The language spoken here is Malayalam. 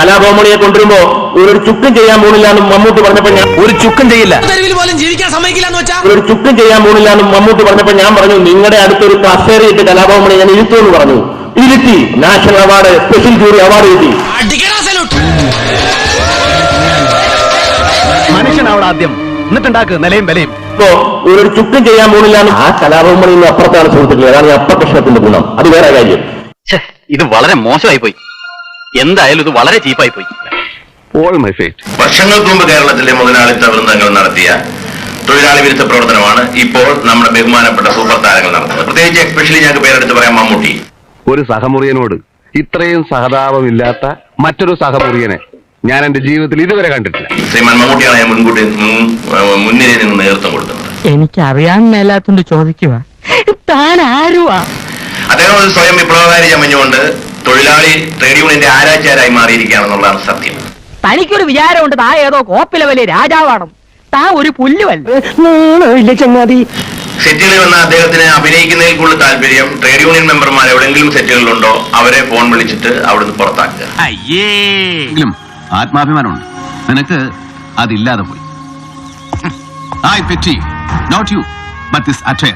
കലാഭവമണിയെ കൊണ്ടുവരുമ്പോ ഒരു ചുക്കും ചെയ്യാൻ പോണില്ല എന്ന് മമ്മൂട്ടി പറഞ്ഞപ്പോ ഞാൻ ഒരു ചുക്കും ചെയ്യില്ല. പോലും ജീവിക്കാൻ സമ്മതിക്കില്ല എന്ന് വെച്ചാ? ഒരു ചുക്കും ചെയ്യാൻ പോണില്ല എന്ന് മമ്മൂട്ടി പറഞ്ഞപ്പോ ഞാൻ പറഞ്ഞു നിങ്ങളുടെ അടുത്തൊരു കസേരയിട്ട് കലാഭവമണി ഞാൻ ഇരുത്തുമെന്ന് പറഞ്ഞു. ഇരുത്തി. National award special jury award കിട്ടി. മനുഷ്യനാവണം ആദ്യം. എന്നിട്ടുണ്ടാക്ക് നിലയും വിലയും. ഇപ്പോ ഒരു ചുക്കും ചെയ്യാൻ പോണില്ല ആ കലാഭവമണി അപ്പുറത്താണ് സുഹൃത്തുക്കളെ. അതാണ് ഈ അപ്പകൃഷ്ണത്തിന്റെ ഗുണം. അത് വേറെ കാര്യം. ഇത് വളരെ മോശമായി പോയി എന്തായാലും ഇത് വളരെ ചീപ്പായി പോയി. ഓൾ മൈ ഫേറ്റ് വർഷങ്ങൾക്ക് മുമ്പ് കേരളത്തിലെ മുതലാളിത്ത വൃന്ദങ്ങൾ നടത്തിയ തൊഴിലാളി വിരുദ്ധ പ്രവർത്തനമാണ് ഇപ്പോൾ നമ്മുടെ ബഹുമാനപ്പെട്ട സൂപ്പർ താരങ്ങൾ നടത്തുന്നത്. പ്രത്യേകിച്ച് എക്സ്പെഷ്യലി ഞങ്ങൾക്ക് പേരെടുത്ത് പറയാം മമ്മൂട്ടി. ഒരു സഹമുറിയനോട് ഇത്രയും സഹതാപമില്ലാത്ത മറ്റൊരു സഹമുറിയനെ ഞാൻ എന്റെ ജീവിതത്തിൽ ഇതുവരെ കണ്ടിട്ടില്ല. ശ്രീമാൻ മമ്മൂട്ടിയാണ് ഞാൻ മുൻകൂട്ടി മുന്നിലേ നിന്ന് നേതൃത്വം കൊടുക്കുന്നത് എനിക്കറിയാൻ മേലാത്തോണ്ട് ചോദിക്കുക താൻ ആരുവാ? അദ്ദേഹം ഒരു സ്വയം വിപ്ലവകാരി ചമഞ്ഞുകൊണ്ട് തൊഴിലാളി ട്രേഡ് യൂണിയന്റെ ആരാച്ചാരായി മാറിയിരിക്കുകയാണെന്നുള്ളതാണ് സത്യം. തനിക്കൊരു വിചാരമുണ്ട് താ ഏതോ കോപ്പിലെ വലിയ രാജാവാണ്. താ ഒരു പുല്ലുവല്ല. ചങ്ങാതി? സെറ്റുകളിൽ വന്ന അദ്ദേഹത്തിന് അഭിനയിക്കുന്നതിൽ കൂടുതൽ താല്പര്യം ട്രേഡ് യൂണിയൻ മെമ്പർമാർ എവിടെയെങ്കിലും സെറ്റുകളിലുണ്ടോ അവരെ ഫോൺ വിളിച്ചിട്ട് അവിടുന്ന് പുറത്താക്കുക. എങ്കിലും ആത്മാഭിമാനമുണ്ട്. നിനക്ക് അതില്ലാതെ പോയി. I pity. Not you but this attire